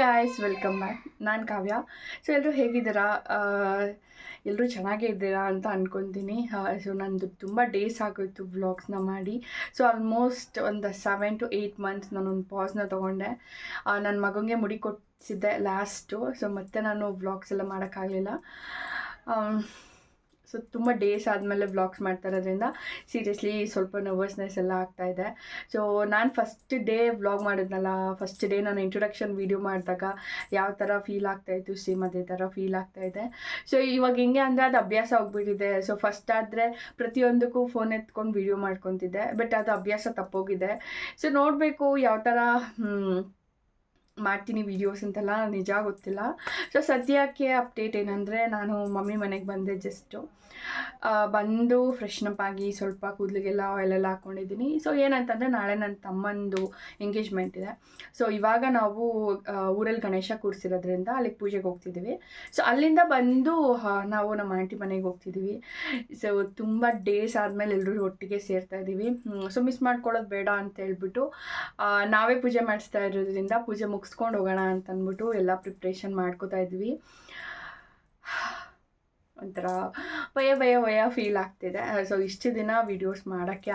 Guys welcome back ನಾನು ಕಾವ್ಯ. So ಎಲ್ಲರೂ ಹೇಗಿದ್ದೀರಾ? ಎಲ್ಲರೂ ಚೆನ್ನಾಗೇ ಇದ್ದೀರಾ ಅಂತ ಅಂದ್ಕೊತೀನಿ ಸೊ ನಂದು ತುಂಬ ಡೇಸ್ ಆಗೋಯ್ತು ವ್ಲಾಗ್ಸ್ನ ಮಾಡಿ. ಸೊ ಆಲ್ಮೋಸ್ಟ್ ಒಂದು ಸೆವೆನ್ ಟು ಏಯ್ಟ್ ಮಂತ್ಸ್ ನಾನೊಂದು ಪಾಸ್ನ ತೊಗೊಂಡೆ. ನನ್ನ ಮಗನಿಗೆ ಮುಡಿ ಕೊಡಿಸಿದ್ದೆ ಲಾಸ್ಟು ಸೊ ಮತ್ತೆ ನಾನು ವ್ಲಾಗ್ಸ್ ಎಲ್ಲ ಮಾಡೋಕ್ಕಾಗಲಿಲ್ಲ. ಸೊ ತುಂಬ ಡೇಸ್ ಆದಮೇಲೆ ವ್ಲಾಗ್ಸ್ ಮಾಡ್ತಾ ಇರೋದ್ರಿಂದ ಸೀರಿಯಸ್ಲಿ ಸ್ವಲ್ಪ ನರ್ವಸ್ನೆಸ್ ಎಲ್ಲ ಇದೆ. ಸೊ ನಾನು ಫಸ್ಟ್ ಡೇ ವ್ಲಾಗ್ ಮಾಡಿದ್ನಲ್ಲ ಫಸ್ಟ್ ಡೇ ನಾನು ಇಂಟ್ರೊಡಕ್ಷನ್ ವೀಡಿಯೋ ಮಾಡಿದಾಗ ಯಾವ ಥರ ಫೀಲ್ ಆಗ್ತಾಯಿತ್ತು ಸೇಮ್ ಅದೇ ಥರ ಫೀಲ್ ಆಗ್ತಾಯಿದೆ ಸೊ ಇವಾಗ ಹೆಂಗೆ ಅಂದರೆ ಅದು ಅಭ್ಯಾಸ ಹೋಗ್ಬಿಟ್ಟಿದೆ. ಸೊ ಫಸ್ಟ್ ಆದರೆ ಪ್ರತಿಯೊಂದಕ್ಕೂ ಫೋನ್ ಎತ್ಕೊಂಡು ವೀಡಿಯೋ ಮಾಡ್ಕೊತಿದ್ದೆ ಬಟ್ ಅದು ಅಭ್ಯಾಸ ತಪ್ಪೋಗಿದೆ. ಸೊ ನೋಡಬೇಕು ಯಾವ ಥರ ಮಾಡ್ತೀನಿ ವೀಡಿಯೋಸ್ ಅಂತೆಲ್ಲ ನಿಜ ಗೊತ್ತಿಲ್ಲ. ಸೊ ಸದ್ಯಕ್ಕೆ ಅಪ್ಡೇಟ್ ಏನಂದರೆ ನಾನು ಮಮ್ಮಿ ಮನೆಗೆ ಬಂದೆ ಜಸ್ಟು ಬಂದು ಫ್ರೆಶ್ನಪ್ ಆಗಿ ಸ್ವಲ್ಪ ಕೂದಲಿಗೆಲ್ಲ ಆಯಿಲೆಲ್ಲ ಹಾಕ್ಕೊಂಡಿದ್ದೀನಿ ಸೊ ಏನಂತಂದರೆ ನಾಳೆ ನನ್ನ ತಮ್ಮಂದು ಎಂಗೇಜ್ಮೆಂಟ್ ಇದೆ. ಸೊ ಇವಾಗ ನಾವು ಊರಲ್ಲಿ ಗಣೇಶ ಕೂರಿಸಿರೋದ್ರಿಂದ ಅಲ್ಲಿಗೆ ಪೂಜೆಗೆ ಹೋಗ್ತಿದ್ದೀವಿ ಸೊ ಅಲ್ಲಿಂದ ಬಂದು ನಾವು ನಮ್ಮ ಆಂಟಿ ಮನೆಗೆ ಹೋಗ್ತಿದ್ದೀವಿ ಸೊ ತುಂಬ ಡೇಸ್ ಆದಮೇಲೆ ಎಲ್ಲರೂ ಒಟ್ಟಿಗೆ ಸೇರ್ತಾ ಇದ್ದೀವಿ ಸೊ ಮಿಸ್ ಮಾಡ್ಕೊಳ್ಳೋದು ಬೇಡ ಅಂತ ಹೇಳ್ಬಿಟ್ಟು ನಾವೇ ಪೂಜೆ ಮಾಡಿಸ್ತಾ ಇರೋದ್ರಿಂದ ಪೂಜೆ ಮುಗಿಸ್ಕೊಂಡು ಹೋಗೋಣ ಅಂತ ಅಂದ್ಬಿಟ್ಟು ಎಲ್ಲ ಪ್ರಿಪ್ರೇಷನ್ ಮಾಡ್ಕೋತಾ ಇದ್ವಿ. ಒಂಥರ ಭಯ ಭಯ ಭಯ ಫೀಲ್ ಆಗ್ತಿದೆ. ಸೊ ಇಷ್ಟು ದಿನ ವಿಡಿಯೋಸ್ ಮಾಡೋಕ್ಕೆ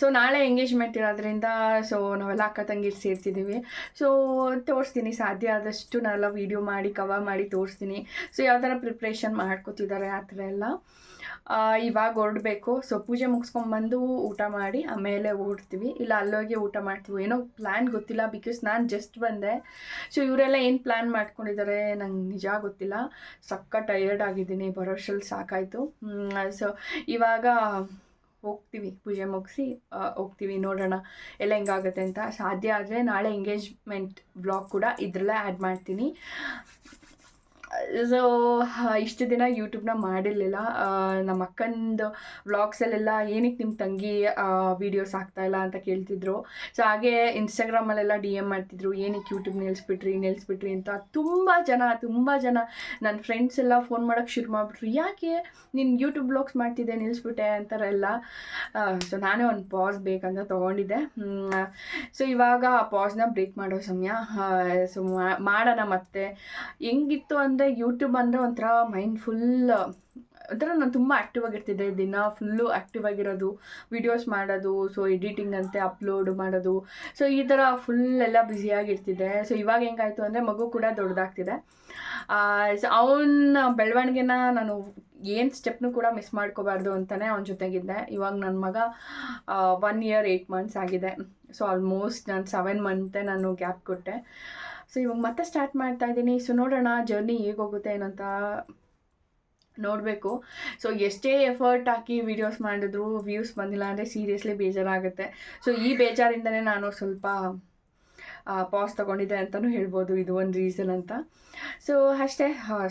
ಸೊ ನಾಳೆ ಎಂಗೇಜ್ಮೆಂಟ್ ಇರೋದ್ರಿಂದ ಸೊ ನಾವೆಲ್ಲ ಅಕ್ಕ ತಂಗಿರ್ ಸೇರ್ತಿದ್ದೀವಿ ಸೊ ತೋರಿಸ್ತೀನಿ. ಸಾಧ್ಯ ಆದಷ್ಟು ನಾವೆಲ್ಲ ವೀಡಿಯೋ ಮಾಡಿ ಕವರ್ ಮಾಡಿ ತೋರಿಸ್ತೀನಿ. ಸೊ ಯಾವ ಥರ ಪ್ರಿಪ್ರೇಷನ್ ಮಾಡ್ಕೋತಿದ್ದಾರೆ ಆ ಥರ ಎಲ್ಲ. ಇವಾಗ ಹೊರಡಬೇಕು. ಸೊ ಪೂಜೆ ಮುಗಿಸ್ಕೊಂಡ್ಬಂದು ಊಟ ಮಾಡಿ, ಆಮೇಲೆ ಓಡ್ತೀವಿ ಇಲ್ಲ, ಅಲ್ಲೋಗಿ ಊಟ ಮಾಡ್ತೀವಿ. ಏನೋ ಪ್ಲ್ಯಾನ್ ಗೊತ್ತಿಲ್ಲ ಬಿಕಾಸ್ ನಾನು ಜಸ್ಟ್ ಬಂದೆ. ಸೊ ಇವರೆಲ್ಲ ಏನು ಪ್ಲ್ಯಾನ್ ಮಾಡ್ಕೊಂಡಿದ್ದಾರೆ ನಂಗೆ ನಿಜ ಗೊತ್ತಿಲ್ಲ. ಸಕ್ಕ ಟಯರ್ಡ್ ಆಗಿದ್ದೀನಿ ಬರೋಷ್ಟರಲ್ಲಿ ಸಾಕಾಯಿತು. ಸೊ ಇವಾಗ ಹೋಗ್ತೀವಿ, ಪೂಜೆ ಮುಗಿಸಿ ಹೋಗ್ತೀವಿ ನೋಡೋಣ ಎಲ್ಲ ಹೆಂಗಾಗುತ್ತೆ ಅಂತ. ಸಾಧ್ಯ ಆದರೆ ನಾಳೆ ಎಂಗೇಜ್ಮೆಂಟ್ ಬ್ಲಾಗ್ ಕೂಡ ಇದರಲ್ಲೇ ಆ್ಯಡ್ ಮಾಡ್ತೀನಿ. ಸೊ ಇಷ್ಟು ದಿನ ಯೂಟ್ಯೂಬ್ನ ಮಾಡಿರಲಿಲ್ಲ. ನಮ್ಮ ಅಕ್ಕಂದು ವ್ಲಾಗ್ಸಲ್ಲೆಲ್ಲ ಏನಕ್ಕೆ ನಿಮ್ಮ ತಂಗಿ ವೀಡಿಯೋಸ್ ಆಗ್ತಾಯಿಲ್ಲ ಅಂತ ಕೇಳ್ತಿದ್ರು. ಸೊ ಹಾಗೆ ಇನ್ಸ್ಟಾಗ್ರಾಮಲ್ಲೆಲ್ಲ ಡಿ ಎಂ ಮಾಡ್ತಿದ್ರು. ಏನಕ್ಕೆ ಯೂಟ್ಯೂಬ್ ನಿಲ್ಲಿಸ್ಬಿಟ್ರಿ ನಿಲ್ಲಿಸ್ಬಿಟ್ರಿ ಅಂತ ತುಂಬ ಜನ ತುಂಬ ಜನ ನನ್ನ ಫ್ರೆಂಡ್ಸ್ ಎಲ್ಲ ಫೋನ್ ಮಾಡೋಕ್ಕೆ ಶುರು ಮಾಡಿಬಿಟ್ರು. ಯಾಕೆ ನೀನು ಯೂಟ್ಯೂಬ್ ಬ್ಲಾಗ್ಸ್ ಮಾಡ್ತಿದ್ದೆ ನಿಲ್ಲಿಸ್ಬಿಟ್ಟೆ ಅಂತಾರೆಲ್ಲ. ಸೊ ನಾನೇ ಒಂದು ಪಾಸ್ ಬೇಕಂತ ತೊಗೊಂಡಿದ್ದೆ. ಸೊ ಇವಾಗ ಆ ಪಾಸ್ನ ಬ್ರೇಕ್ ಮಾಡೋ ಸಮಯ. ಸೊ ಮಾಡೋಣ ಮತ್ತೆ. ಹೆಂಗಿತ್ತು ಅಂದರೆ ಯೂಟ್ಯೂಬ್ ಅಂದರೆ ಒಂಥರ ಮೈಂಡ್ ಫುಲ್ ಒಂಥರ ನಾನು ತುಂಬ ಆ್ಯಕ್ಟಿವ್ ಆಗಿರ್ತಿದ್ದೆ. ದಿನ ಫುಲ್ಲು ಆ್ಯಕ್ಟಿವ್ ಆಗಿರೋದು ವೀಡಿಯೋಸ್ ಮಾಡೋದು ಸೊ ಎಡಿಟಿಂಗ್ ಅಂತೆ ಅಪ್ಲೋಡ್ ಮಾಡೋದು. ಸೊ ಈ ಥರ ಫುಲ್ ಎಲ್ಲ ಬ್ಯುಸಿಯಾಗಿರ್ತಿದ್ದೆ ಸೊ ಇವಾಗ ಹೆಂಗಾಯಿತು ಅಂದರೆ ಮಗು ಕೂಡ ದೊಡ್ಡದಾಗ್ತಿದೆ. ಸೊ ಅವನ ಬೆಳವಣಿಗೆನ ನಾನು ಏನು ಸ್ಟೆಪ್ನು ಕೂಡ ಮಿಸ್ ಮಾಡ್ಕೋಬಾರ್ದು ಅಂತಲೇ ಅವನ ಜೊತೆಗಿದ್ದೆ. ಇವಾಗ ನನ್ನ ಮಗ ಒನ್ ಇಯರ್ ಏಯ್ಟ್ ಮಂತ್ಸ್ ಆಗಿದೆ. ಸೊ ಆಲ್ಮೋಸ್ಟ್ ನಾನು ಸೆವೆನ್ ಮಂತೆ ನಾನು ಗ್ಯಾಪ್ ಕೊಟ್ಟೆ. ಸೊ ಇವಾಗ ಮತ್ತೆ ಸ್ಟಾರ್ಟ್ ಮಾಡ್ತಾ ಇದ್ದೀನಿ ಸೊ ನೋಡೋಣ ಜರ್ನಿ ಹೇಗೋಗುತ್ತೆ ಏನಂತ ನೋಡಬೇಕು. ಸೊ ಎಷ್ಟೇ ಎಫರ್ಟ್ ಹಾಕಿ ವೀಡಿಯೋಸ್ ಮಾಡಿದ್ರು ವ್ಯೂಸ್ ಬಂದಿಲ್ಲ ಅಂದರೆ ಸೀರಿಯಸ್ಲಿ ಬೇಜಾರಾಗುತ್ತೆ. ಸೊ ಈ ಬೇಜಾರಿಂದನೇ ನಾನು ಸ್ವಲ್ಪ ಪಾಸ್ ತೊಗೊಂಡಿದೆ ಅಂತಲೂ ಹೇಳ್ಬೋದು. ಇದು ಒಂದು ರೀಸನ್ ಅಂತ. ಸೊ ಅಷ್ಟೇ.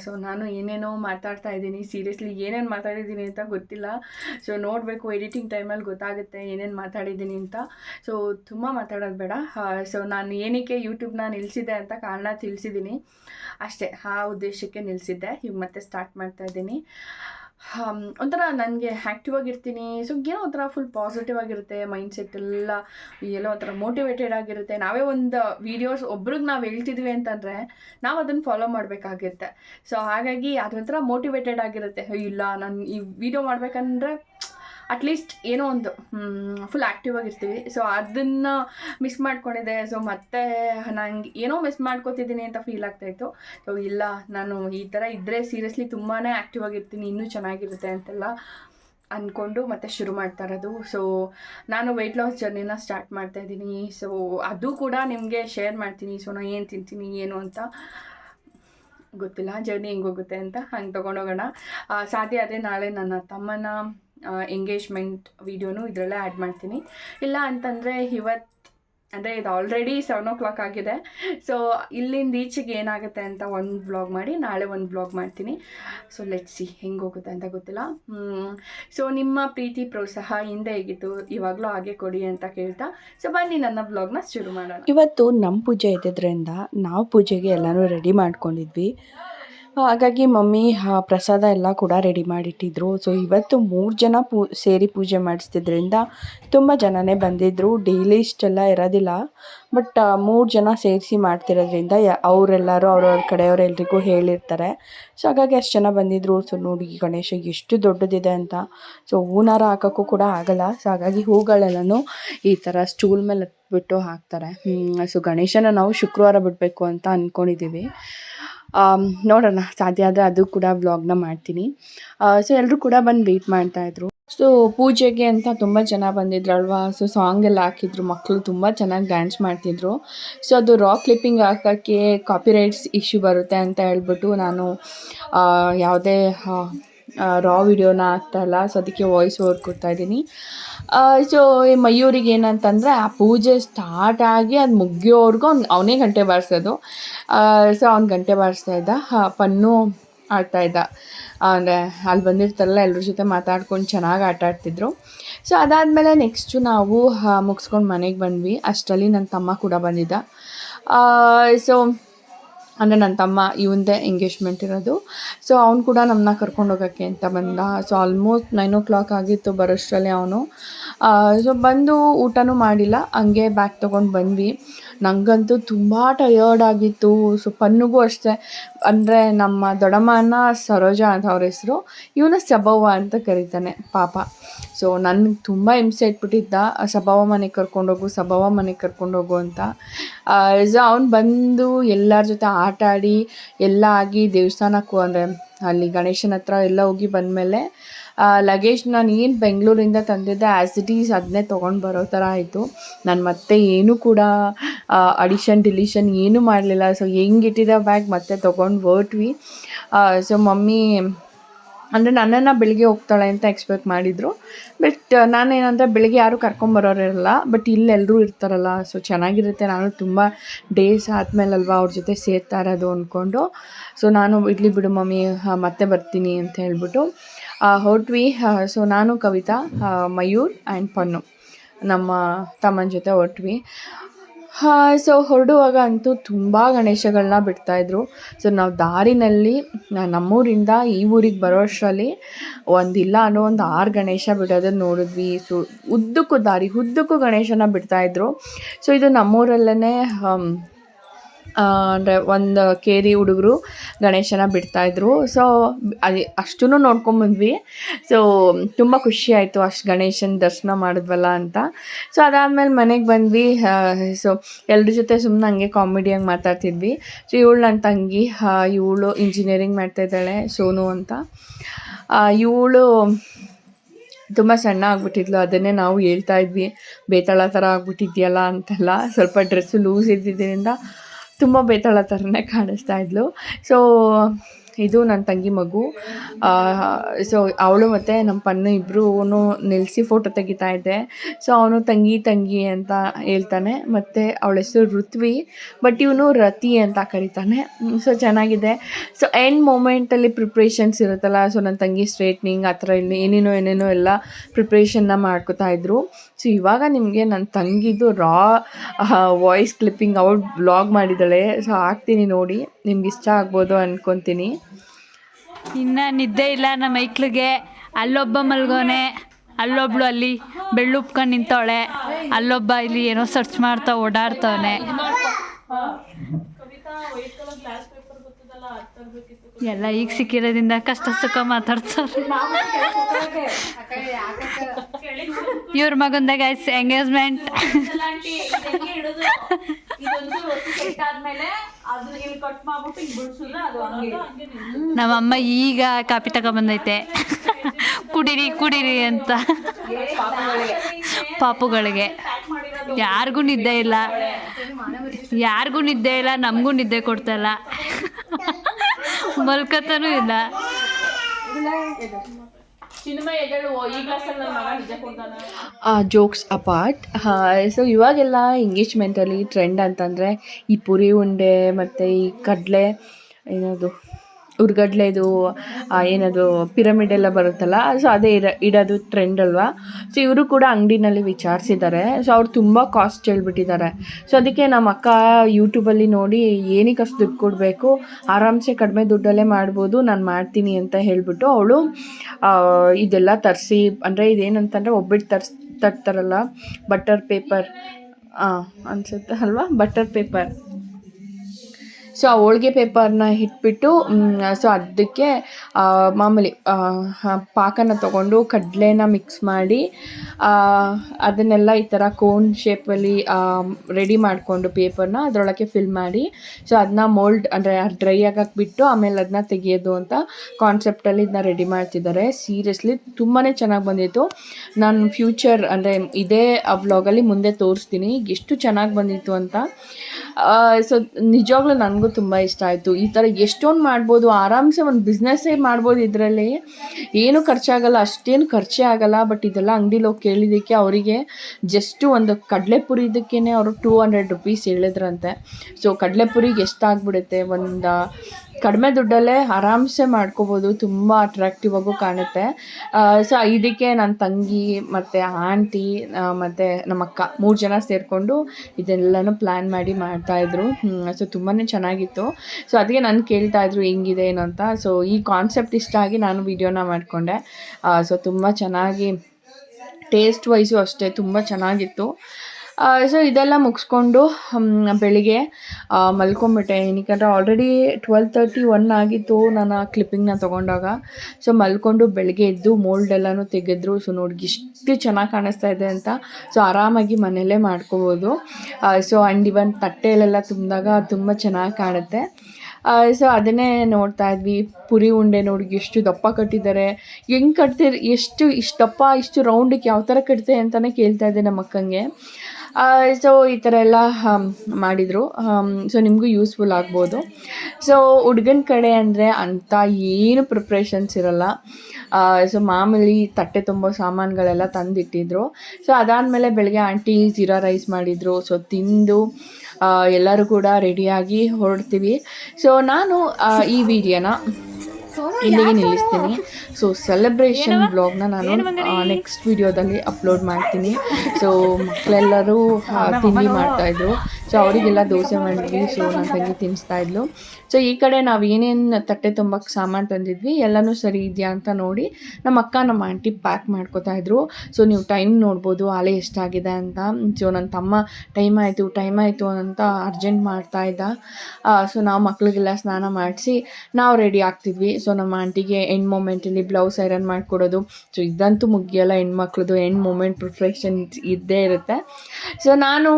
ಸೊ ನಾನು ಏನೇನೋ ಮಾತಾಡ್ತಾ ಇದ್ದೀನಿ. ಸೀರಿಯಸ್ಲಿ ಏನೇನು ಮಾತಾಡಿದ್ದೀನಿ ಅಂತ ಗೊತ್ತಿಲ್ಲ. ಸೊ ನೋಡಬೇಕು ಎಡಿಟಿಂಗ್ ಟೈಮಲ್ಲಿ ಗೊತ್ತಾಗುತ್ತೆ ಏನೇನು ಮಾತಾಡಿದ್ದೀನಿ ಅಂತ. ಸೊ ತುಂಬ ಮಾತಾಡೋದು ಬೇಡ. ಸೊ ನಾನು ಏನಕ್ಕೆ ಯೂಟ್ಯೂಬ್ನ ನಿಲ್ಲಿಸಿದೆ ಅಂತ ಕಾರಣ ತಿಳಿಸಿದ್ದೀನಿ. ಅಷ್ಟೇ. ಆ ಉದ್ದೇಶಕ್ಕೆ ನಿಲ್ಲಿಸಿದ್ದೆ ಈಗ ಮತ್ತೆ ಸ್ಟಾರ್ಟ್ ಮಾಡ್ತಾ ಇದ್ದೀನಿ. ಒಂಥರ ನನಗೆ ಆ್ಯಕ್ಟಿವ್ ಆಗಿರ್ತೀನಿ. ಸೊ ಏನೋ ಒಂಥರ ಫುಲ್ ಪಾಸಿಟಿವ್ ಆಗಿರುತ್ತೆ ಮೈಂಡ್ ಸೆಟ್ ಎಲ್ಲ ಎಲ್ಲೋ ಒಂಥರ ಮೋಟಿವೇಟೆಡ್ ಆಗಿರುತ್ತೆ. ನಾವೇ ಒಂದು ವೀಡಿಯೋಸ್ ಒಬ್ರಿಗೆ ನಾವು ಹೇಳ್ತಿದ್ವಿ ಅಂತಂದರೆ, ನಾವು ಅದನ್ನು ಫಾಲೋ ಮಾಡಬೇಕಾಗಿರುತ್ತೆ. ಸೊ ಹಾಗಾಗಿ ಅದೊಂಥರ ಮೋಟಿವೇಟೆಡ್ ಆಗಿರುತ್ತೆ. ಇಲ್ಲ, ನಾನು ಈ ವಿಡಿಯೋ ಮಾಡಬೇಕಂದ್ರೆ ಅಟ್ಲೀಸ್ಟ್ ಏನೋ ಒಂದು ಫುಲ್ ಆ್ಯಕ್ಟಿವ್ ಆಗಿರ್ತೀವಿ. ಸೊ ಅದನ್ನು ಮಿಸ್ ಮಾಡ್ಕೊಂಡಿದ್ದೆ. ಸೊ ಮತ್ತೆ ನಂಗೆ ಏನೋ ಮಿಸ್ ಮಾಡ್ಕೋತಿದ್ದೀನಿ ಅಂತ ಫೀಲ್ ಆಗ್ತಾಯಿತ್ತು ಸೊ ಇಲ್ಲ, ನಾನು ಈ ಥರ ಇದ್ದರೆ ಸೀರಿಯಸ್ಲಿ ತುಂಬಾ ಆ್ಯಕ್ಟಿವ್ ಆಗಿರ್ತೀನಿ, ಇನ್ನೂ ಚೆನ್ನಾಗಿರುತ್ತೆ ಅಂತೆಲ್ಲ ಅಂದ್ಕೊಂಡು ಮತ್ತೆ ಶುರು ಮಾಡ್ತಾ ಇರೋದು. ಸೊ ನಾನು ವೆಯ್ಟ್ ಲಾಸ್ ಜರ್ನಿನ ಸ್ಟಾರ್ಟ್ ಮಾಡ್ತಾ ಇದ್ದೀನಿ. ಸೊ ಅದು ಕೂಡ ನಿಮಗೆ ಶೇರ್ ಮಾಡ್ತೀನಿ. ಸೊ ನಾನು ಏನು ತಿಂತೀನಿ, ಏನು ಅಂತ ಗೊತ್ತಿಲ್ಲ. ಜರ್ನಿ ಹೆಂಗೆ ಹೋಗುತ್ತೆ ಅಂತ ಹಂಗೆ ತೊಗೊಂಡೋಗೋಣ ಸಾಧ್ಯ ಆದರೆ ನಾಳೆ ನನ್ನ ತಮ್ಮನ ಎಂಗೇಜ್ಮೆಂಟ್ ವೀಡಿಯೋನು ಇದರಲ್ಲೇ ಆ್ಯಡ್ ಮಾಡ್ತೀನಿ. ಇಲ್ಲ ಅಂತಂದರೆ ಇವತ್ತು ಅಂದರೆ ಇದು ಆಲ್ರೆಡಿ ಸೆವೆನ್ ಓ ಕ್ಲಾಕ್ ಆಗಿದೆ. ಸೊ ಇಲ್ಲಿಂದ ಈಚೆಗೆ ಏನಾಗುತ್ತೆ ಅಂತ ಒಂದು ಬ್ಲಾಗ್ ಮಾಡಿ, ನಾಳೆ ಒಂದು ಬ್ಲಾಗ್ ಮಾಡ್ತೀನಿ. ಸೊ ಲೆಟ್ ಸಿ ಹೆಂಗೆ ಹೋಗುತ್ತೆ ಅಂತ ಗೊತ್ತಿಲ್ಲ. ಸೊ ನಿಮ್ಮ ಪ್ರೀತಿ ಪ್ರೋತ್ಸಾಹ ಹಿಂದೆ ಹೇಗಿತ್ತು? ಇವಾಗಲೂ ಹಾಗೆ ಕೊಡಿ ಅಂತ ಕೇಳ್ತಾ. ಸೊ ಬನ್ನಿ ನನ್ನ ಬ್ಲಾಗ್ನ ಶುರು ಮಾಡೋಣ. ಇವತ್ತು ನಮ್ಮ ಪೂಜೆ ಇದ್ದಿದ್ದರಿಂದ ನಾವು ಪೂಜೆಗೆ ಎಲ್ಲನೂ ರೆಡಿ ಮಾಡ್ಕೊಂಡಿದ್ವಿ. ಹಾಗಾಗಿ ಮಮ್ಮಿ ಪ್ರಸಾದ ಎಲ್ಲ ಕೂಡ ರೆಡಿ ಮಾಡಿಟ್ಟಿದ್ರು. ಸೊ ಇವತ್ತು ಮೂರು ಜನ ಪೂ, ಸೇರಿ ಪೂಜೆ ಮಾಡಿಸ್ತಿದ್ರಿಂದ ತುಂಬ ಜನನೇ ಬಂದಿದ್ದರು ಡೈಲಿ ಇಷ್ಟೆಲ್ಲ ಇರೋದಿಲ್ಲ. ಬಟ್ ಮೂರು ಜನ ಸೇರಿಸಿ ಮಾಡ್ತಿರೋದ್ರಿಂದ ಅವರೆಲ್ಲರೂ ಅವ್ರವ್ರ ಕಡೆಯವರೆಲ್ರಿಗೂ ಹೇಳಿರ್ತಾರೆ. ಸೊ ಹಾಗಾಗಿ ಅಷ್ಟು ಜನ ಬಂದಿದ್ದರು ಸೊ ನೋಡಿ ಗಣೇಶ ಎಷ್ಟು ದೊಡ್ಡದಿದೆ ಅಂತ. ಸೊ ಹೂನಾರ ಹಾಕೋಕ್ಕೂ ಕೂಡ ಆಗಲ್ಲ. ಸೊ ಹಾಗಾಗಿ ಹೂಗಳೆಲ್ಲನೂ ಈ ಥರ ಸ್ಟೂಲ್ ಮೇಲೆ ಬಿಟ್ಟು ಹಾಕ್ತಾರೆ. ಸೊ ಗಣೇಶನ ನಾವು ಶುಕ್ರವಾರ ಬಿಡಬೇಕು ಅಂತ ಅಂದ್ಕೊಂಡಿದ್ದೀವಿ ನೋಡೋಣ. ಸಾಧ್ಯ ಆದರೆ ಅದು ಕೂಡ ವ್ಲಾಗ್ನ ಮಾಡ್ತೀನಿ. ಸೊ ಎಲ್ಲರೂ ಕೂಡ ಬಂದು ವೆಯ್ಟ್ ಮಾಡ್ತಾಯಿದ್ರು ಸೊ ಪೂಜೆಗೆ ಅಂತ ತುಂಬ ಜನ ಬಂದಿದ್ರಲ್ವಾ? ಸೊ ಸಾಂಗ್ ಎಲ್ಲ ಹಾಕಿದ್ರು. ಮಕ್ಕಳು ತುಂಬ ಚೆನ್ನಾಗಿ ಡ್ಯಾನ್ಸ್ ಮಾಡ್ತಿದ್ರು. ಸೊ ಅದು ರಾ ಕ್ಲಿಪ್ಪಿಂಗ್ ಹಾಕೋಕ್ಕೆ ಕಾಪಿರೈಟ್ಸ್ ಇಶ್ಯೂ ಬರುತ್ತೆ ಅಂತ ಹೇಳ್ಬಿಟ್ಟು ನಾನು ಯಾವುದೇ ರಾ ವಿಡಿಯೋನ ಹಾಕ್ತಾ ಇಲ್ಲ ಸೊ ಅದಕ್ಕೆ ವಾಯ್ಸ್ ಓವರ್ ಕೊಡ್ತಾ ಇದ್ದೀನಿ. ಸೊ ಈ ಮಯೂರಿಗೆ ಏನಂತಂದರೆ, ಆ ಪೂಜೆ ಸ್ಟಾರ್ಟ್ ಆಗಿ ಅದು ಮುಗಿಯೋವರೆಗೂ ಅವ್ನು, ಅವನೇ ಗಂಟೆ ಬಾರಿಸೋದು. ಸೊ ಅವ್ನು ಗಂಟೆ ಬಾರಿಸ್ತಾ ಇದ್ದ. ಪನ್ನು ಆಡ್ತಾ ಇದ್ದ. ಅಂದರೆ ಅಲ್ಲಿ ಬಂದಿರ್ತಾರಲ್ಲ ಎಲ್ಲರ ಜೊತೆ ಮಾತಾಡ್ಕೊಂಡು ಚೆನ್ನಾಗಿ ಆಟ ಆಡ್ತಿದ್ರು. ಸೊ ಅದಾದಮೇಲೆ ನೆಕ್ಸ್ಟು ನಾವು ಮುಗಿಸ್ಕೊಂಡು ಮನೆಗೆ ಬಂದ್ವಿ. ಅಷ್ಟರಲ್ಲಿ ನನ್ನ ತಮ್ಮ ಕೂಡ ಬಂದಿದ್ದ. ಸೊ ಅಂದರೆ ನನ್ನ ತಮ್ಮ ಇವಂದೇ ಎಂಗೇಜ್ಮೆಂಟ್ ಇರೋದು. ಸೊ ಅವ್ನು ಕೂಡ ನಮ್ಮನ್ನ ಕರ್ಕೊಂಡು ಹೋಗೋಕ್ಕೆ ಅಂತ ಬಂದ. So almost nine o'clock ಆಗಿತ್ತು ಬರೋಷ್ಟರಲ್ಲಿ ಅವನು. ಸೊ ಬಂದು ಊಟನೂ ಮಾಡಿಲ್ಲ. ಹಂಗೆ ಬ್ಯಾಗ್ ತೊಗೊಂಡು ಬಂದ್ವಿ. ನನಗಂತೂ ತುಂಬ ಟಯರ್ಡ್ ಆಗಿತ್ತು. ಸೊ ಪನ್ನುಗೂ ಅಷ್ಟೇ. ಅಂದರೆ ನಮ್ಮ ದೊಡ್ಡಮ್ಮನ ಸರೋಜ ಅಂತ ಅವ್ರ ಹೆಸರು. ಇವನ ಸಬವ್ವ ಅಂತ ಕರೀತಾನೆ ಪಾಪ. ಸೊ ನನಗೆ ತುಂಬ ಹಿಂಸೆ ಇಟ್ಬಿಟ್ಟಿದ್ದ. ಸಬವ ಮನೆಗೆ ಕರ್ಕೊಂಡೋಗು ಸಬವ ಮನೆಗೆ ಕರ್ಕೊಂಡೋಗು ಅಂತ. ಸೊ ಅವ್ನು ಬಂದು ಎಲ್ಲರ ಜೊತೆ ಆಟ ಆಡಿ, ಎಲ್ಲ ಆಗಿ ದೇವಸ್ಥಾನಕ್ಕೂ ಅಂದರೆ ಅಲ್ಲಿ ಗಣೇಶನ ಹತ್ರ ಎಲ್ಲ ಹೋಗಿ ಬಂದಮೇಲೆ ಲಗೇಜ್ ನಾನು ಏನು ಬೆಂಗಳೂರಿಂದ ತಂದಿದ್ದೆ ಆ್ಯಸ್ ಇಟ್ ಈಸ್ ಅದನ್ನೇ ತೊಗೊಂಡು ಬರೋ ಥರ ಆಯಿತು. ನಾನು ಮತ್ತೆ ಏನೂ ಕೂಡ ಅಡಿಷನ್ ಡಿಲಿಷನ್ ಏನೂ ಮಾಡಲಿಲ್ಲ. ಸೊ ಹೆಂಗೆ ಇಟ್ಟಿದ್ದ ಬ್ಯಾಗ್ ಮತ್ತೆ ತೊಗೊಂಡು ಹೊರ್ಟ್ವಿ. ಸೊ ಮಮ್ಮಿ, ಅಂದರೆ ನನ್ನನ್ನು ಬೆಳಿಗ್ಗೆ ಹೋಗ್ತಾಳೆ ಅಂತ ಎಕ್ಸ್ಪೆಕ್ಟ್ ಮಾಡಿದರು. ಬಟ್ ನಾನೇನಂದರೆ ಬೆಳಿಗ್ಗೆ ಯಾರೂ ಕರ್ಕೊಂಬರೋರಿರಲ್ಲ ಬಟ್ ಇಲ್ಲೆಲ್ಲರೂ ಇರ್ತಾರಲ್ಲ. ಸೊ ಚೆನ್ನಾಗಿರುತ್ತೆ. ನಾನು ತುಂಬ ಡೇಸ್ ಆದಮೇಲಲ್ವ ಅವ್ರ ಜೊತೆ ಸೇರ್ತಾ ಇರೋದು ಅಂದ್ಕೊಂಡು ಸೊ ನಾನು ಇಡ್ಲಿ ಬಿಡು ಮಮ್ಮಿ ಮತ್ತೆ ಬರ್ತೀನಿ ಅಂತ ಹೇಳ್ಬಿಟ್ಟು. ಆ, ವಿ ಸೊ ನಾನು ಕವಿತಾ ಮಯೂರ್ ಆ್ಯಂಡ್ ಪನ್ನು. ನಮ್ಮ ತಮ್ಮನ ಜೊತೆ ಹೊರಟ್ವಿ ಹಾಂ ಸೊ ಹೊರಡುವಾಗ ಅಂತೂ ತುಂಬ ಗಣೇಶಗಳನ್ನ ಬಿಡ್ತಾಯಿದ್ರು ಸೊ ನಾವು ದಾರಿನಲ್ಲಿ ನಮ್ಮೂರಿಂದ ಈ ಊರಿಗೆ ಬರೋ ಅಷ್ಟರಲ್ಲಿ ಒಂದಿಲ್ಲ ಅನ್ನೋ ಒಂದು ಆರು ಗಣೇಶ ಬಿಡೋದನ್ನ ನೋಡಿದ್ವಿ. ಸೊ ಉದ್ದಕ್ಕೂ ದಾರಿ ಉದ್ದಕ್ಕೂ ಗಣೇಶನ ಬಿಡ್ತಾಯಿದ್ರು ಸೊ ಇದು ನಮ್ಮೂರಲ್ಲೇ ಅಂದರೆ ಒಂದು ಕೇರಿ ಹುಡುಗರು ಗಣೇಶನ ಬಿಡ್ತಾಯಿದ್ರು ಸೊ ಅದು ಅಷ್ಟೂ ನೋಡ್ಕೊಂಬಂದ್ವಿ ಸೊ ತುಂಬ ಖುಷಿ ಆಯಿತು ಅಷ್ಟು ಗಣೇಶನ ದರ್ಶನ ಮಾಡಿದ್ವಲ್ಲ ಅಂತ. ಸೊ ಅದಾದಮೇಲೆ ಮನೆಗೆ ಬಂದ್ವಿ. ಸೊ ಎಲ್ಲರ ಜೊತೆ ಸುಮ್ಮನೆ ಹಂಗೆ ಕಾಮಿಡಿಯಾಗಿ ಮಾತಾಡ್ತಿದ್ವಿ. ಸೊ ಇವಳು ನನ್ನ ತಂಗಿ. ಇವಳು ಇಂಜಿನಿಯರಿಂಗ್ ಮಾಡ್ತಾಯಿದ್ದಾಳೆ ಸೋನು ಅಂತ. ಇವಳು ತುಂಬ ಸಣ್ಣ ಆಗ್ಬಿಟ್ಟಿದ್ಲು. ಅದನ್ನೇ ನಾವು ಹೇಳ್ತಾ ಇದ್ವಿ. ಬೇತಾಳ ಥರ ಆಗ್ಬಿಟ್ಟಿದ್ಯಲ್ಲ ಅಂತೆಲ್ಲ. ಸ್ವಲ್ಪ ಡ್ರೆಸ್ಸು ಲೂಸ್ ಇದ್ದಿದ್ದರಿಂದ ತುಂಬ ಬೇತಾಳ ಥರನೇ ಕಾಣಿಸ್ತಾ ಇದ್ಲು. ಸೊ ಇದು ನನ್ನ ತಂಗಿ ಮಗು. ಸೊ ಅವಳು ಮತ್ತು ನಮ್ಮ ಪನ್ನು ಇಬ್ಬರೂ ನಿಲ್ಲಿಸಿ ಫೋಟೋ ತೆಗಿತಾ ಇದ್ದೆ. ಸೊ ಅವನು ತಂಗಿ ತಂಗಿ ಅಂತ ಹೇಳ್ತಾನೆ. ಮತ್ತು ಅವಳ ಹೆಸರು ಋತ್ವಿ ಬಟ್ ಇವನು ರತಿ ಅಂತ ಕರಿತಾನೆ. ಸೊ ಚೆನ್ನಾಗಿದೆ. ಸೊ ಎಂಡ್ ಮೂಮೆಂಟಲ್ಲಿ ಪ್ರಿಪ್ರೇಷನ್ಸ್ ಇರುತ್ತಲ್ಲ ಸೊ ನನ್ನ ತಂಗಿ ಸ್ಟ್ರೇಟ್ನಿಂಗ್ ಆ ಥರ ಇಲ್ಲಿ ಏನೇನೋ ಏನೇನೋ ಎಲ್ಲ ಪ್ರಿಪ್ರೇಷನ್ನ ಮಾಡ್ಕೋತಾ ಇದ್ರು. ಸೊ ಇವಾಗ ನಿಮಗೆ ನನ್ನ ತಂಗಿದು ರಾ ವಾಯ್ಸ್ ಕ್ಲಿಪ್ಪಿಂಗ್ ಅವಳು ವ್ಲಾಗ್ ಮಾಡಿದ್ದಾಳೆ. ಸೊ ಹಾಕ್ತೀನಿ ನೋಡಿ. ನಿಮ್ಗೆ ಇಷ್ಟ ಆಗ್ಬೋದು ಅಂದ್ಕೊತೀನಿ ಇನ್ನ ನಿದ್ದೆ ಇಲ್ಲ ನಮ್ಮ ಮೈಕ್ಳಿಗೆ ಅಲ್ಲೊಬ್ಬ ಮಲ್ಗೋನೆ ಅಲ್ಲೊಬ್ಳು ಅಲ್ಲಿ ಬೆಳ್ಳುಪ್ಕೊಂಡು ನಿಂತವಳೆ ಅಲ್ಲೊಬ್ಬ ಇಲ್ಲಿ ಏನೋ ಸರ್ಚ್ ಮಾಡ್ತಾ ಓಡಾಡ್ತವನೆ. ಎಲ್ಲ ಈಗ ಸಿಕ್ಕಿರೋದ್ರಿಂದ ಕಷ್ಟ ಸುಖ ಮಾತಾಡ್ತಾರೆ ಇವ್ರ ಮಗಂದ ಅಮ್ಮ ನಮ್ಮಮ್ಮ ಈಗ ಕಾಪಿ ತಗೊಂಬಂದೈತೆ. ಕುಡಿರಿ ಕುಡಿರಿ ಅಂತ. ಪಾಪುಗಳಿಗೆ. ಯಾರಿಗೂ ನಿದ್ದೆ ಇಲ್ಲ. ಯಾರಿಗೂ ನಿದ್ದೆ ಇಲ್ಲ ನಮಗೂ ನಿದ್ದೆ ಕೊಡ್ತಾ ಇಲ್ಲ. ಮಲ್ಕತನೂ ಇಲ್ಲ. ಜೋಕ್ಸ್ ಅಪಾರ್ಟ್ ಸೊ ಇವಾಗೆಲ್ಲ ಎಂಗೇಜ್ಮೆಂಟಲ್ಲಿ ಟ್ರೆಂಡ್ ಅಂತಂದರೆ ಈ ಪುರಿ ಉಂಡೆ ಮತ್ತು ಈ ಕಡಲೆ ಏನದು? ಉರ್ಗಡ್ಲೆದು ಏನದು ಪಿರಮಿಡ್ ಎಲ್ಲ ಬರುತ್ತಲ್ಲ ಸೊ ಅದೇ ಇರ, ಇಡೋದು ಟ್ರೆಂಡ್ ಅಲ್ವಾ? ಸೊ ಇವರು ಕೂಡ ಅಂಗಡಿನಲ್ಲಿ ವಿಚಾರಿಸಿದ್ದಾರೆ. ಸೊ ಅವ್ರು ತುಂಬ ಕಾಸ್ಟ್ ಹೇಳ್ಬಿಟ್ಟಿದ್ದಾರೆ. ಸೊ ಅದಕ್ಕೆ ನಮ್ಮ ಅಕ್ಕ ಯೂಟ್ಯೂಬಲ್ಲಿ ನೋಡಿ ಏನಕ್ಕೆ ಅಷ್ಟು ದುಡ್ಡು ಕೊಡಬೇಕು? ಆರಾಮ್ಸೆ ಕಡಿಮೆ ದುಡ್ಡಲ್ಲೇ ಮಾಡ್ಬೋದು, ನಾನು ಮಾಡ್ತೀನಿ ಅಂತ ಹೇಳಿಬಿಟ್ಟು ಅವಳು ಇದೆಲ್ಲ ತರಿಸಿ, ಅಂದರೆ ಇದೇನಂತಂದರೆ ಒಬ್ಬಿಟ್ಟು ತರ್ಸ್, ತರ್ತಾರಲ್ಲ ಬಟರ್ ಪೇಪರ್ ಅನ್ಸುತ್ತೆ ಅಲ್ವಾ ಬಟರ್ ಪೇಪರ್ ಸೊ ಆ ಹೋಳಿಗೆ ಪೇಪರ್ನ ಇಟ್ಬಿಟ್ಟು ಸೊ ಅದಕ್ಕೆ ಮಾಮೂಲಿ ಪಾಕನ ತೊಗೊಂಡು ಕಡಲೆನ ಮಿಕ್ಸ್ ಮಾಡಿ ಅದನ್ನೆಲ್ಲ ಈ ಥರ ಕೋನ್ ಶೇಪಲ್ಲಿ ರೆಡಿ ಮಾಡಿಕೊಂಡು ಪೇಪರ್ನ ಅದರೊಳಗೆ ಫಿಲ್ ಮಾಡಿ ಸೊ ಅದನ್ನ ಮೋಲ್ಡ್ ಅಂದರೆ ಡ್ರೈ ಆಗಕ್ಕೆ ಬಿಟ್ಟು ಆಮೇಲೆ ಅದನ್ನ ತೆಗೆಯೋದು ಅಂತ ಕಾನ್ಸೆಪ್ಟಲ್ಲಿ ಇದನ್ನ ರೆಡಿ ಮಾಡ್ತಿದ್ದಾರೆ. ಸೀರಿಯಸ್ಲಿ ತುಂಬಾ ಚೆನ್ನಾಗಿ ಬಂದಿತ್ತು. ನಾನು ಫ್ಯೂಚರ್ ಅಂದರೆ ಇದೇ ವ್ಲಾಗಲ್ಲಿ ಮುಂದೆ ತೋರಿಸ್ತೀನಿ. ಎಷ್ಟು ಚೆನ್ನಾಗಿ ಬಂದಿತ್ತು ಅಂತ. ಸೊ ನಿಜವಾಗ್ಲೂ ನನಗೂ ತುಂಬ ಇಷ್ಟ ಆಯಿತು. ಈ ಥರ ಎಷ್ಟೊಂದು ಮಾಡ್ಬೋದು, ಆರಾಮ್ಸೆ ಒಂದು ಬಿಸ್ನೆಸ್ಸೇ ಮಾಡ್ಬೋದು ಇದರಲ್ಲಿ. ಏನು ಖರ್ಚಾಗಲ್ಲ, ಅಷ್ಟೇನು ಖರ್ಚೇ ಆಗಲ್ಲ ಬಟ್ ಇದೆಲ್ಲ ಅಂಗಡಿಲಿ ಹೋಗಿ ಕೇಳಿದ್ದಕ್ಕೆ ಅವರಿಗೆ ಜಸ್ಟು ಒಂದು ಕಡಲೆಪುರಿ ಇದಕ್ಕೇ ಅವರು ಟೂ ಹಂಡ್ರೆಡ್ ರುಪೀಸ್ ಹೇಳಿದ್ರಂತೆ. ಸೊ ಕಡಲೆಪುರಿಗೆ ಎಷ್ಟಾಗ್ಬಿಡುತ್ತೆ ಒಂದು ಕಡಿಮೆ ದುಡ್ಡಲ್ಲೇ ಆರಾಮ್ಸೆ ಮಾಡ್ಕೋಬೋದು, ತುಂಬ ಅಟ್ರಾಕ್ಟಿವ್ ಆಗು ಕಾಣುತ್ತೆ. ಸೊ ಇದಕ್ಕೆ ನನ್ನ ತಂಗಿ ಮತ್ತು ಆಂಟಿ ಮತ್ತು ನಮ್ಮ ಅಕ್ಕ ಮೂರು ಜನ ಸೇರಿಕೊಂಡು ಇದೆಲ್ಲನೂ ಪ್ಲ್ಯಾನ್ ಮಾಡಿ ಮಾಡ್ತಾಯಿದ್ರು ಸೊ ತುಂಬಾ ಚೆನ್ನಾಗಿತ್ತು. ಸೊ ಅದಕ್ಕೆ ನಾನು ಕೇಳ್ತಾ ಇದ್ರು ಹೆಂಗಿದೆ, ಏನು ಅಂತ. ಸೊ ಈ ಕಾನ್ಸೆಪ್ಟ್ ಇಷ್ಟ ಆಗಿ ನಾನು ವಿಡಿಯೋನ ಮಾಡಿಕೊಂಡೆ. ಸೊ ತುಂಬ ಚೆನ್ನಾಗಿ ಟೇಸ್ಟ್ ವೈಸು ಅಷ್ಟೇ, ತುಂಬ ಚೆನ್ನಾಗಿತ್ತು. ಸೊ ಇದೆಲ್ಲ ಮುಗಿಸ್ಕೊಂಡು ಬೆಳಿಗ್ಗೆ ಮಲ್ಕೊಂಬಿಟ್ಟೆ. ಏನಕ್ಕಂದರೆ ಆಲ್ರೆಡಿ ಟ್ವೆಲ್ ತರ್ಟಿ ಒನ್ ಆಗಿತ್ತು ನಾನು ಆ ಕ್ಲಿಪ್ಪಿಂಗ್ನ ತೊಗೊಂಡಾಗ. ಸೊ ಮಲ್ಕೊಂಡು ಬೆಳಗ್ಗೆ ಎದ್ದು ಮೋಲ್ಡ್ ಎಲ್ಲನೂ ತೆಗೆದ್ರು. ಸೊ ನೋಡಿ ಎಷ್ಟು ಚೆನ್ನಾಗಿ ಕಾಣಿಸ್ತಾ ಇದೆ ಅಂತ. ಸೊ ಆರಾಮಾಗಿ ಮನೆಯಲ್ಲೇ ಮಾಡ್ಕೋಬೋದು. ಸೊ ಆ್ಯಂಡ್ ಇವನ್ ತಟ್ಟೆಯಲ್ಲೆಲ್ಲ ತುಂಬಿದಾಗ ತುಂಬ ಚೆನ್ನಾಗಿ ಕಾಣುತ್ತೆ. ಸೊ ಅದನ್ನೇ ನೋಡ್ತಾ ಇದ್ವಿ. ಪುರಿ ಉಂಡೆ ನೋಡಿ ಎಷ್ಟು ದಪ್ಪ ಕಟ್ಟಿದ್ದಾರೆ. ಹೆಂಗೆ ಕಟ್ತೀರಿ? ಎಷ್ಟು, ಇಷ್ಟು ದಪ್ಪ, ಇಷ್ಟು ರೌಂಡಿಗೆ ಯಾವ ಥರ ಕಟ್ತೆ ಅಂತಲೇ ಕೇಳ್ತಾ ಇದ್ದೆ ನಮ್ಮ ಅಕ್ಕಂಗೆ. ಸೊ ಈ ಥರ ಎಲ್ಲ ಮಾಡಿದರು. ಸೊ ನಿಮಗೂ ಯೂಸ್ಫುಲ್ ಆಗ್ಬೋದು. ಸೊ ಹುಡುಗನ ಕಡೆ ಅಂದರೆ ಅಂಥ ಏನು ಪ್ರಿಪ್ರೇಷನ್ಸ್ ಇರಲ್ಲ. ಸೊ ಮಾಮೂಲಿ ತಟ್ಟೆ ತುಂಬ ಸಾಮಾನುಗಳೆಲ್ಲ ತಂದಿಟ್ಟಿದ್ರು. ಸೊ ಅದಾದಮೇಲೆ ಬೆಳಗ್ಗೆ ಆಂಟಿ ಜೀರಾ ರೈಸ್ ಮಾಡಿದರು. ಸೊ ತಿಂದು ಎಲ್ಲರೂ ಕೂಡ ರೆಡಿಯಾಗಿ ಹೊರಡ್ತೀವಿ. ಸೊ ನಾನು ಈ ವಿಡಿಯೋನ ಇಲ್ಲಿಗೆ ನಿಲ್ಲಿಸ್ತೀನಿ. ಸೊ ಸೆಲೆಬ್ರೇಷನ್ ಬ್ಲಾಗ್ನ ನಾನು ನೆಕ್ಸ್ಟ್ ವಿಡಿಯೋದಲ್ಲಿ ಅಪ್ಲೋಡ್ ಮಾಡ್ತೀನಿ. ಸೊ ಮಕ್ಕಳೆಲ್ಲರೂ ತಿಂಡಿ ಮಾಡ್ತಾಯಿದ್ರು ಸೊ ಅವರಿಗೆಲ್ಲ ದೋಸೆ ಮಾಡಿದ್ವಿ. ಸೊ ನನ್ನ ತಂಗಿ ತಿನ್ನಿಸ್ತಾ ಇದ್ಲು. ಸೊ ಈ ಕಡೆ ನಾವು ಏನೇನು ತಟ್ಟೆ ತುಂಬಕ್ಕೆ ಸಾಮಾನು ತಂದಿದ್ವಿ ಎಲ್ಲನೂ ಸರಿ ಇದೆಯಾ ಅಂತ ನೋಡಿ ನಮ್ಮ ಅಕ್ಕ ನಮ್ಮ ಆಂಟಿ ಪ್ಯಾಕ್ ಮಾಡ್ಕೋತಾ ಇದ್ರು. ಸೊ ನೀವು ಟೈಮ್ ನೋಡ್ಬೋದು ಆಲೆ ಎಷ್ಟಾಗಿದೆ ಅಂತ. ಸೊ ನನ್ನ ತಮ್ಮ ಟೈಮ್ ಆಯಿತು ಟೈಮ್ ಆಯಿತು ಅಂತ ಅರ್ಜೆಂಟ್ ಮಾಡ್ತಾ ಇದ್ದ. ಸೊ ನಾವು ಮಕ್ಕಳಿಗೆಲ್ಲ ಸ್ನಾನ ಮಾಡಿಸಿ ನಾವು ರೆಡಿ ಆಗ್ತಿದ್ವಿ. ಸೊ ನಮ್ಮ ಆಂಟಿಗೆ ಎಂಡ್ ಮೂಮೆಂಟಲ್ಲಿ ಬ್ಲೌಸ್ ಐರನ್ ಮಾಡಿಕೊಡೋದು. ಸೊ ಇದಂತೂ ಮುಗಿಯಲ್ಲ, ಹೆಣ್ಮಕ್ಳದ್ದು ಎಂಡ್ ಮೂಮೆಂಟ್ ಪ್ರಿಫ್ರೆಷನ್ ಇದ್ದೇ ಇರುತ್ತೆ. ಸೊ ನಾನು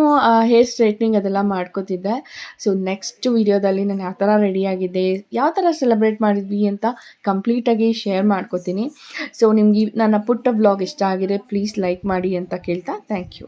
ಹೇರ್ ಸ್ಟ್ರೈಟ್ನಿಂಗ್ ಅದೆಲ್ಲ ಮಾಡ್ಕೋತಿದ್ದೆ. ಸೊ ನೆಕ್ಸ್ಟ್ ವಿಡಿಯೋದಲ್ಲಿ ನಾನು ಯಾವ ಥರ ರೆಡಿಯಾಗಿದ್ದೆ ಯಾವ ಥರ ಸೆಲೆಬ್ರೇಟ್ ಮಾಡಿದ್ವಿ ಅಂತ ಕಂಪ್ಲೀಟಾಗಿ ಶೇರ್ ಮಾಡ್ಕೋತೀನಿ. ಸೊ ನಿಮ್ಗೆ ನನ್ನ ಪುಟ್ಟ ಬ್ಲಾಗ್ ಇಷ್ಟ ಆಗಿದೆ ಪ್ಲೀಸ್ ಲೈಕ್ ಮಾಡಿ ಅಂತ ಕೇಳ್ತಾ ಥ್ಯಾಂಕ್ ಯು